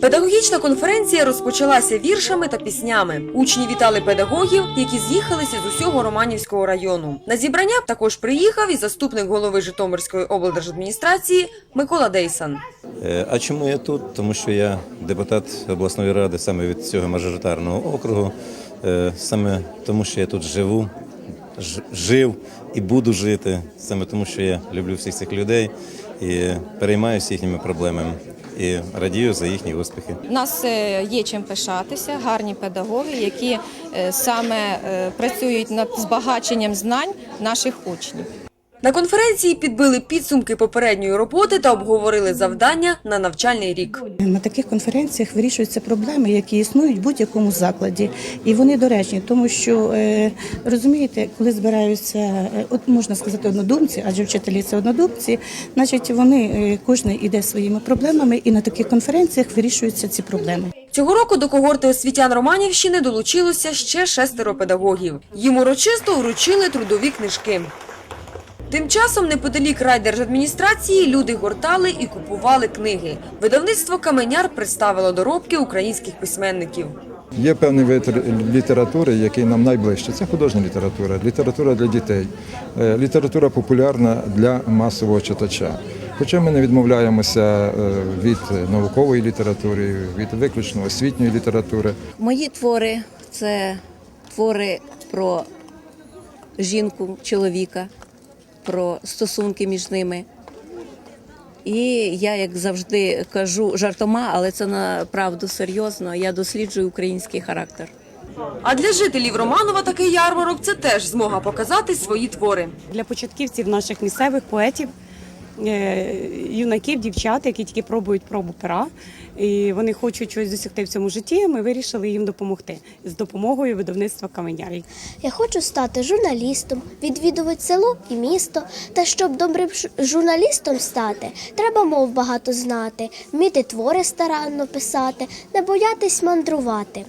Педагогічна конференція розпочалася віршами та піснями. Учні вітали педагогів, які з'їхалися з усього Романівського району. На зібрання також приїхав і заступник голови Житомирської облдержадміністрації Микола Дейсан. Е, А чому я тут? Тому що я депутат обласної ради саме від цього мажоритарного округу, Е, саме тому, що я тут живу, жив і буду жити, саме тому, що я люблю всіх цих людей і переймаюся їхніми проблемами і радію за їхні успіхи. У нас е, є чим пишатися, гарні педагоги, які е, саме е, працюють над збагаченням знань наших учнів. На конференції підбили підсумки попередньої роботи та обговорили завдання на навчальний рік. На таких конференціях вирішуються проблеми, які існують в будь-якому закладі, і вони доречні, тому що е, розумієте, коли збираються, е, от можна сказати, однодумці, адже вчителі це однодумці, значить вони е, кожен іде своїми проблемами, і на таких конференціях вирішуються ці проблеми. Цього року до когорти освітян Романівщини долучилося ще шестеро педагогів. Їм урочисто вручили трудові книжки. Тим часом неподалік райдержадміністрації люди гортали і купували книги. Видавництво Каменяр представило доробки українських письменників. Є певний вид літератури, який нам найближче. Це художня література, література для дітей, е, література популярна для масового читача. Хоча ми не відмовляємося е, від наукової літератури, від виключно освітньої літератури. Мої твори це твори про жінку, чоловіка, про стосунки між ними. І я, як завжди, кажу жартома, але це направду серйозно. Я досліджую український характер. А для жителів Романова такий ярмарок це теж змога показати свої твори. для початківців наших місцевих поетів, юнаків, дівчат, які тільки пробують пробу пера, і вони хочуть щось досягти в цьому житті. Ми вирішили їм допомогти з допомогою видавництва каменярі. Я хочу стати журналістом, відвідувати село і місто. Та щоб добрим журналістом стати, треба мов багато знати, вміти твори старанно писати, не боятись мандрувати.